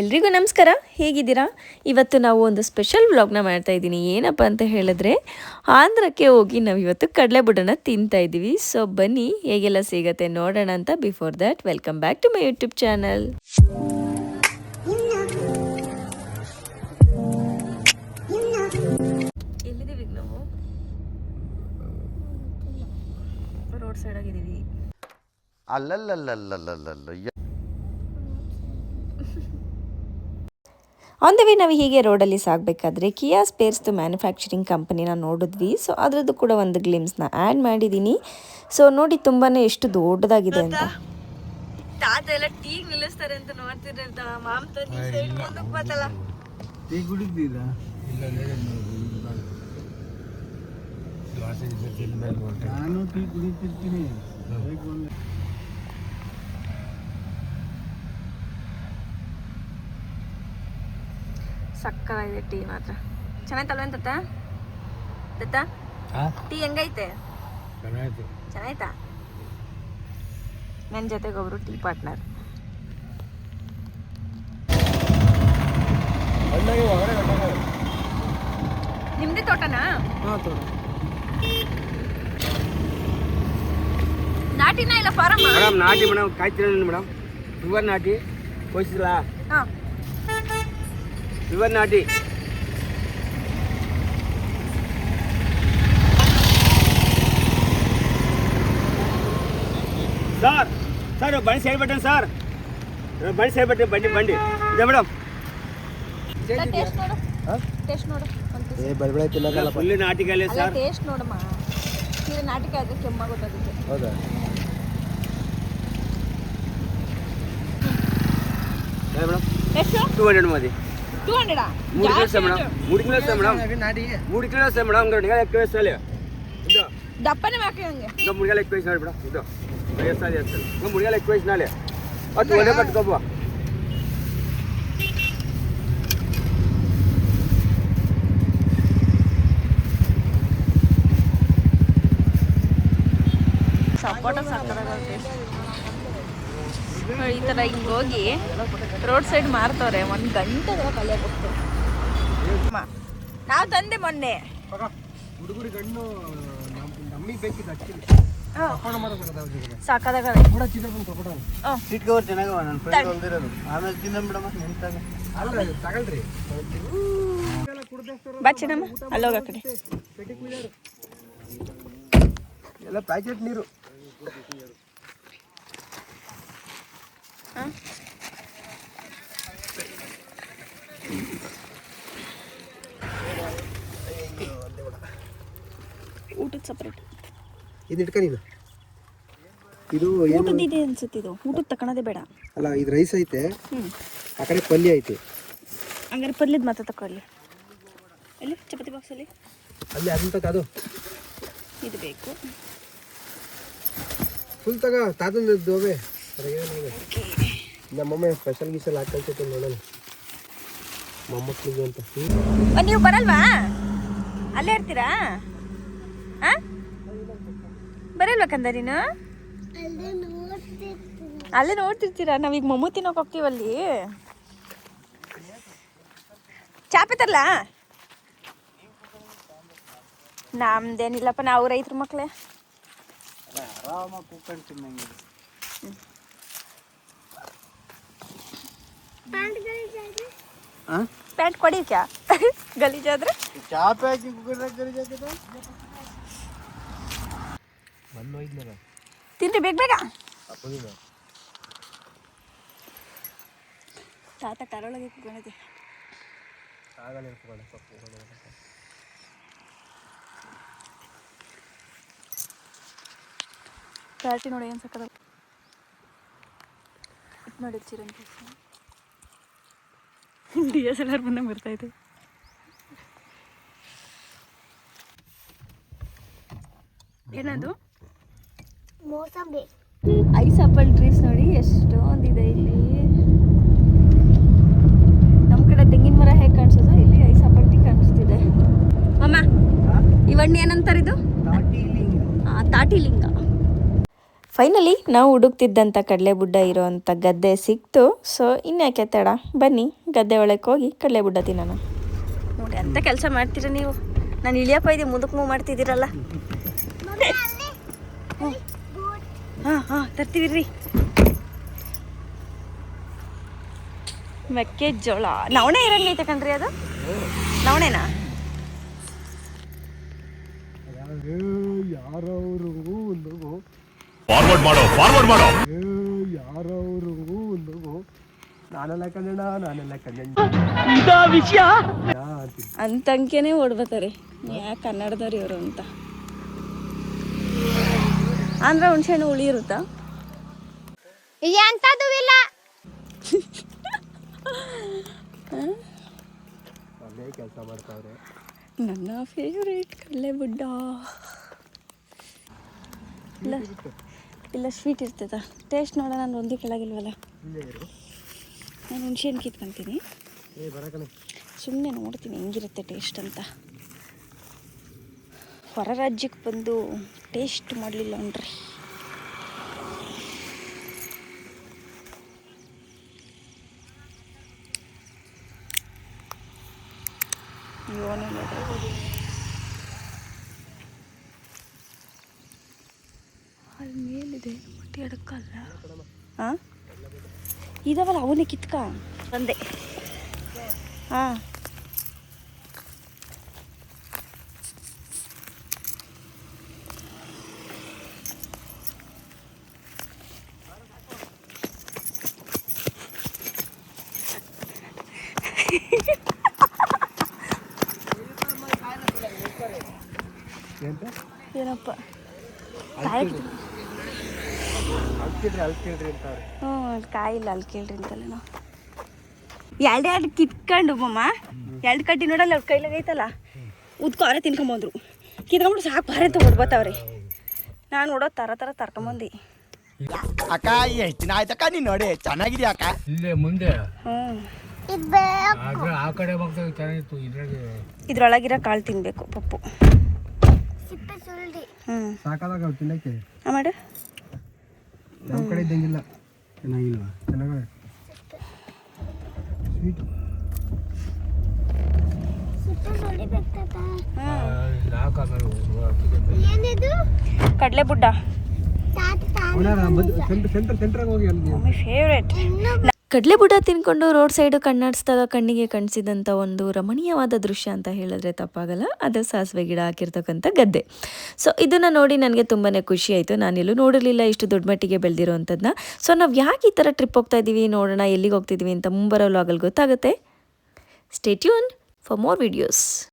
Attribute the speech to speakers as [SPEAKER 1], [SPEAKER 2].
[SPEAKER 1] ಎಲ್ರಿಗೂ ನಮಸ್ಕಾರ, ಹೇಗಿದ್ದೀರಾ? ಇವತ್ತು ನಾವು ಒಂದು ಸ್ಪೆಷಲ್ ವ್ಲಾಗ್ನ ಮಾಡ್ತಾ ಇದ್ದೀನಿ. ಏನಪ್ಪ ಅಂತ ಹೇಳಿದ್ರೆ, ಆಂಧ್ರಕ್ಕೆ ಹೋಗಿ ನಾವು ಇವತ್ತು ಕಡಲೆ ಬುಡನ ತಿಂತಾ ಇದ್ದೀವಿ. ಸೊ ಬನ್ನಿ, ಹೇಗೆಲ್ಲ ಸಿಗತ್ತೆ ನೋಡೋಣ ಅಂತ before that welcome back to my YouTube channel road
[SPEAKER 2] side
[SPEAKER 1] on the way ನಾವು ಹೀಗೆ ರೋಡಲ್ಲಿ ಸಾಗಬೇಕಾದ್ರೆ ಕಿಯಾ ಸ್ಪೇರ್ಸ್ದು ಮ್ಯಾನುಫ್ಯಾಕ್ಚರಿಂಗ್ ಕಂಪನಿನ ನೋಡಿದ್ವಿ. ಸೊ ಅದರದ್ದು ಕೂಡ ಒಂದು ಗ್ಲಿಮ್ಸ್ನ ಆ್ಯಡ್ ಮಾಡಿದ್ದೀನಿ ಸೊ ನೋಡಿ ತುಂಬಾ ಎಷ್ಟು ದೊಡ್ಡದಾಗಿದೆ ಅಂತ. ತಾತ ಎಲ್ಲ ಟೀ ನಿಲ್ಲಿಸ್ತಾರೆ ಅಂತ ನೋಡ್ತಿರಂತ ಮಾಮ್ ಬಂತಲ್ಲ
[SPEAKER 3] ಟೀ ಕುಡಿದ್ದೀರಾ ನಾನು ಟೀ ಕುಡಿತಿರ್ತೀನಿ ಬೇಕು ಅಂದ್ರೆ
[SPEAKER 1] ಸಕ್ಕತ್ತಾಗಿದೆ ಟೀ ಮಾತ್ರ. ಚೆನ್ನಾಯ್ತಲ್ವ ತಾತ? ತಾತ? ಟೀ ಹೆಂಗೈತೆ?
[SPEAKER 3] ಚೆನ್ನಾಯ್ತು?
[SPEAKER 1] ನನ್ನ ಜೊತೆಗೆ ಒಬ್ಬರು ಟೀ ಪಾರ್ಟ್ನರ್. ನಿಮ್ದೇ ತೋಟನಾ? ನಾಟಿನ ಇಲ್ಲ ಫಾರಮ್
[SPEAKER 3] ಮೇಡಮ್ ನಾಟಿ ಮೇಡಮ್ ಕಾಯ್ತಿರ ಮೇಡಮ್. ಪ್ಯೂರ್ ನಾಟಿ. ಕೊಯ್ಸಿಲ್ಲ
[SPEAKER 1] ಹಾಂ.
[SPEAKER 3] ಪ್ಯೂರ್ ನಾಟಿ ಸರ್ ಸರ್ ಬಂಡಿ ಸೈಡ್ ಬಟ್ಟನ್ ಸರ್ ಬಂಡಿ ಸೈಡ್ ಬಟ್ಟೆ ಬಂಡಿ ಬಂಡಿ ಇದೆ ಮೇಡಮ್
[SPEAKER 1] ಟೇಸ್ಟ್ ನೋಡು ಟೇಸ್ಟ್ ನೋಡು ಒಂದು
[SPEAKER 3] ಏ ಬಲ್ಬಳೆ ತಿನ್ನೋದಲ್ಲ ಫುಲ್ ನಾಟಿಕಲ್ಲೇ
[SPEAKER 1] ಅಲ್ಲ
[SPEAKER 3] ಸರ್
[SPEAKER 1] ಟೇಸ್ಟ್ ನೋಡಮ್ಮ ಇದು ನಾಟಕ ಆದ್ರೆ ಕೆಮ್ಮಾಗುತ್ತೆ ಅದಕ್ಕೆ
[SPEAKER 3] ಹೌದಾ ಮೇಡಮ್
[SPEAKER 1] ಎಷ್ಟು
[SPEAKER 3] ಟೂ ಹಂಡ್ರೆಡ್ ಮದಿ టూ హండ్రెడా మూడు కిలోస్ మేడం మూడు కిలోస్ మేడం మూడు కిలోస్ మేడం ఇంకా
[SPEAKER 1] రెండు ఎక్కువ వేసుకోవాలి
[SPEAKER 3] ఇద్దో డప్పని మాకేంది ఇంకా మూడు గేలు ఎక్కువ వేసినాడు మేడం ఇద్దో వేస్తాను చేస్తాను ఇంకా మూడు గేలు ఎక్కువ వేసినాలే
[SPEAKER 1] అది పట్టుకోబో ಥರ ಹಿಂಗೆ ಹೋಗಿ ರೋಡ್ ಸೈಡ್ ಮಾರ್ತವ್ರೆ ಒಂದು ಗಂಟೆ ಕಲಿಯಕ್ಕೆ ಹೋಗ್ತೇವೆ ನಾವು ತಂದೆ ಮೊನ್ನೆ.
[SPEAKER 3] ಹುಡುಗರಿ ಗಣ್ಣು ನಮಗೆ ಬೇಕಿದ್ದು ಅಕ್ಕಿಲಿ
[SPEAKER 1] ಸಾಕಾದಾಗ ಬಾ ಚೆನ್ನಮ್ಮ ಅಲ್ಲೋಗ ಕಡೆ.
[SPEAKER 3] ಎಲ್ಲ ಪ್ಯಾಕೆಟ್ ನೀರು.
[SPEAKER 1] ಊಟದ ಸಪ್ರೇಟ್
[SPEAKER 3] ಇದು ಇಟ್ಕ ನೀನು. ಇದು ಏನು
[SPEAKER 1] ಊಟದ ಇದೆ ಅನ್ಸುತ್ತೆ ಇದು. ಊಟದ ತಕೊಳೋದೇ ಬೇಡ.
[SPEAKER 3] ಅಲ್ಲ ಇದು ರೈಸ್ ಐತೆ. ಆ ಕಡೆ ಪಲ್ಯ ಐತೆ.
[SPEAKER 1] ಹಂಗಾರೆ ಪಲ್ಯದ ಮಾತ್ರ ತಕೊಳ್ಳಿ ಎಲ್ಲಿ? ಚಪಾತಿ ಬಾಕ್ಸಲ್ಲಿ
[SPEAKER 3] ಅಲ್ಲಿ? ಅದನ್ನ ಅದು.
[SPEAKER 1] ಇದು ಬೇಕು.
[SPEAKER 3] ಫುಲ್ ತಗ ತಾತನ ದೋಬೆ ನಮ್ಮಮ್ಮ ಸ್ಪೆಷಲ್ ಗೀಸಲ್ ಹಾಕಿ ಕಳ್ಸೈತೆ ನೋಡೋಣ. ಮೊಮ್ಮಕ್ಕಳಿಗೆ ಅಂತ.
[SPEAKER 1] ನೀವು ಬರಲ್ವಾ? ಅಲ್ಲೇ ಇರ್ತೀರಾ? ಬರಲ್ವಾ ಕಂದ ನೀನು? ಅಲ್ಲೇ ನೋಡ್ತಿರ್ತೀರಾ? ನಾವೀಗ ಮೊಮ್ಮು ತಿನ್ನೋಕೆ ಹೋಗ್ತೀವಲ್ಲಿ ಚಾಪೆ ತರಲಾ? ನಮ್ದೇನಿಲ್ಲಪ್ಪ ನಾವು ರೈತರ ಮಕ್ಕಳೇ
[SPEAKER 3] ಆರಾಮಾಗಿ ಕೂತ್ಕೊಂಡು ತಿನ್ನಂಗೆ
[SPEAKER 1] ಪ್ಯಾಂಟ್ ಕೊಡಿ ಕ್ಯಾ ಗಲೀಜಾದ್ರೆ
[SPEAKER 3] ಚಾಪೆ ಹಾಕಿ ಕುಕ್ಕರ್ದಾಗ ಕರಿಜಾಕಿದ ಮಣ್ಣು ಒಯ್ದ್ನಲ್ಲ
[SPEAKER 1] ತಿನ್ರಿ ಬೇಗ ಬೇಗ
[SPEAKER 3] ಅಪ್ಪಗಿದ
[SPEAKER 1] ತಾತ ಕರೊಳಗೆ ಕುತ್ಕೊಂಡಿದೆ
[SPEAKER 3] ಆಗಲ್ಲ ಇಟ್ಕೊಳ್ಳಿ ಸೊಪ್ಪು
[SPEAKER 1] ಕ್ಲಾರಿಟಿ ನೋಡಿ ಏನು ಸಕ್ಕದ ನೋಡಿ chironji D S L R ಮುಂದೆ ಇದೆ ಏನದು?
[SPEAKER 4] ಮೋಸಂಬಿ.
[SPEAKER 1] ಐಸ್ ಆಪಲ್ ಟ್ರೀಸ್ ನೋಡಿ ಎಷ್ಟೊಂದಿದೆ ಇಲ್ಲಿ. ನಮ್ಮ ಕಡೆ ತೆಂಗಿನ ಮರ ಹೇಗೆ ಕಾಣಿಸೋದು? ಇಲ್ಲಿ ಐಸ್ ಆಪಲ್ ಟೀ ಕಾಣಿಸ್ತಿದೆ. ಅಮ್ಮ ಇವಣ್ಣ ಏನಂತಾರೆ ಇದು?
[SPEAKER 3] ತಾಟಿ
[SPEAKER 1] ಆ, ತಾಟಿ ಲಿಂಗ. ಫೈನಲಿ ನಾವು ಹುಡುಕ್ತಿದ್ದಂಥ ಕಡಲೆಬುಡ್ಡ ಇರೋವಂಥ ಗದ್ದೆ ಸಿಕ್ತು. ಸೊ ಇನ್ಯಾಕೆ ತಡ? ಬನ್ನಿ, ಗದ್ದೆ ಒಳಗೆ ಹೋಗಿ ಕಡಲೆಬುಡ್ಡ ತಿನ್ನೋಣ. ನೋಡಿ, ಅಂತ ಕೆಲಸ ಮಾಡ್ತೀರ ನೀವು? ನಾನು ಇಳಿಯಪ್ಪ ಇದೆ, ಮುಂದಕ್ಕೆ ಮೂವ್ ಮಾಡ್ತಿದ್ದೀರಲ್ಲ. ಹಾಂ ಹಾಂ ತರ್ತೀವಿ ರೀ ಮೆಕ್ಕೆಜೋಳ. ನವಣೆ ಇರಂಗೈತೆ ಕಣ್ರಿ ಅದು? ನವಣೆನಾ
[SPEAKER 3] ಯಾರವರು
[SPEAKER 2] ಫಾರ್ವರ್ಡ್ ಮಾಡೋ ಫಾರ್ವರ್ಡ್ ಮಾಡೋ.
[SPEAKER 3] ಯಾರವರು? ನಾನೆಲ್ಲ ಕನ್ನಡ ನಾನೆಲ್ಲ ಕನ್ನಡ.
[SPEAKER 1] ವಿಷಯ ಅಂಕೆನೇ ಓಡ್ಬತ್ತಾರೆ. ಯಾಕೆ ಕನ್ನಡದವ್ರು ಇವರು ಅಂತ. ಅಂದ್ರೆ ಹುಣ್ಸೆಹಣ್ಣು ಹುಳಿ ಇರುತ್ತಾ?
[SPEAKER 4] ಎಂತದು ಇಲ್ಲ.
[SPEAKER 3] ಅಲ್ಲೇ ಕೆಲಸ ಮಾಡ್ತಾವ್ರೆ.
[SPEAKER 1] ನನ್ನ ಫೇವ್ರೇಟ್ ಕಲ್ಲೆ ಬುಡ್ಡ ಇಲ್ಲ ಸ್ವೀಟ್ ಇರ್ತದ. ಟೇಸ್ಟ್ ನೋಡೋಣ ನಾನು ಒಂದು ಕೆಳಗಿಲ್ವಲ್ಲ? ನಾನು ಹುಣ್ಸೆಹಣ್ಣು ಕಿತ್ಕೊಂತೀನಿ
[SPEAKER 3] ಏ ಬರಕಣೆ
[SPEAKER 1] ಸುಮ್ಮನೆ ನೋಡ್ತೀನಿ ಹೆಂಗಿರುತ್ತೆ ಟೇಸ್ಟ್ ಅಂತ. ಹೊರ ರಾಜ್ಯಕ್ಕೆ ಬಂದು ಟೇಸ್ಟ್ ಮಾಡಲಿಲ್ಲ ಅನ್ರಿ ಯೋನೇ ನೋಡ್ರಿ ಅಲ್ಲಿ ಮೇಲಿದೆ ಮತ್ತೆ ಎಡಕ್ಕಲ್ಲ ಹಾಂ ಇದಾವಲ್ಲ ಅವನ್ನೇ ಕಿತ್ಕ ಬಂದೆ ಹಾಂ
[SPEAKER 3] ಎಂತ
[SPEAKER 1] ಏನಪ್ಪ ಹ್ಞೂ ಕಾಯಿಲ್ಲ ಅಲ್ಲಿ ಕೇಳ್ರಿ ಅಂತಲ್ಲ ನಾವು. ಎರಡು ಎರಡು ಕಿತ್ಕೊಂಡು ಮಮ್ಮ ಎರಡು ಕಟ್ಟಿ ನೋಡಲ್ಲ ಅವ್ರ ಕೈಲಾಗ ಐತಲ್ಲ? ಉದ್ಕೋರೆ ತಿನ್ಕೊಂಬಂದ್ರು ಕಿತ್ಕೊಂಡ್ಬಿಟ್ಟು ಸಾಕು ಭಾರಿ ಅಂತ ಹೊಡ್ಬತ್ತವ್ರಿ ನಾನು ನೋಡೋ ಥರ ಥರ ತರ್ಕೊಂಬಂದು
[SPEAKER 5] ಅಕ್ಕ ಎಷ್ಟು ದಿನ ಆಯ್ತಕ್ಕ ನೀನ್ ನೋಡಿ ಚೆನ್ನಾಗಿದ್ಯಾ ಅಕ್ಕ?
[SPEAKER 3] ಇಲ್ಲೇ ಮುಂದೆ. ಆ ಕಡೆ ಚೆನ್ನಾಗಿತ್ತು ಇದ್ರಾಗೆ
[SPEAKER 1] ಇದ್ರೊಳಗಿರೋ ಕಾಳು ತಿನ್ನಬೇಕು ಪಪ್ಪು. ಹ್ಞೂ.
[SPEAKER 3] ಸಾಕಾದಾಗ ತಿನ್ನಕ್ಕೆ.
[SPEAKER 1] ಮಾಡು.
[SPEAKER 3] ನಮ್ಮ ಕಡೆ ಇದ್ದಂಗಿಲ್ಲ. ಚೆನ್ನಾಗಿಲ್ವಾ? ಚೆನ್ನಾಗ ಸ್ವೀಟ್
[SPEAKER 1] ಕಡಲೆ ಬುಡ್ಡ
[SPEAKER 4] ಸೆಂಟ್ರ್ ಸೆಂಟ್ರ್
[SPEAKER 3] ಸೆಂಟರ್ ಸೆಂಟ್ರಾಗ ಹೋಗಿ ಅಲ್ಲಿ
[SPEAKER 1] ಮಮ್ಮಿ ಫೇವ್ರೇಟ್
[SPEAKER 6] ಕಡಲೆ ಬುಡ ತಿನ್ಕೊಂಡು ರೋಡ್ ಸೈಡು ಕಣ್ಣಾಡಿಸಿದಾಗ ಕಣ್ಣಿಗೆ ಕಾಣಿಸಿದಂಥ ಒಂದು ರಮಣೀಯವಾದ ದೃಶ್ಯ ಅಂತ ಹೇಳಿದ್ರೆ ತಪ್ಪಾಗಲ್ಲ. ಅದು ಸಾಸಿವೆ ಗಿಡ ಹಾಕಿರ್ತಕ್ಕಂಥ ಗದ್ದೆ. ಸೊ ಇದನ್ನು ನೋಡಿ ನನಗೆ ತುಂಬಾ ಖುಷಿ ಆಯಿತು. ನಾನೆಲ್ಲೂ ನೋಡಿರಲಿಲ್ಲ ಇಷ್ಟು ದೊಡ್ಡ ಮಟ್ಟಿಗೆ ಬೆಳೆದಿರೋವಂಥದ್ದನ್ನ ಸೊ ನಾವು ಯಾಕೆ ಈ ಥರ ಟ್ರಿಪ್ ಹೋಗ್ತಾ ಇದ್ದೀವಿ, ನೋಡೋಣ, ಎಲ್ಲಿಗೆ ಹೋಗ್ತಿದ್ದೀವಿ ಅಂತ ಮುಂಬರೋ ಲಾಗಲ್ಲಿ ಗೊತ್ತಾಗುತ್ತೆ? Stay tuned for more videos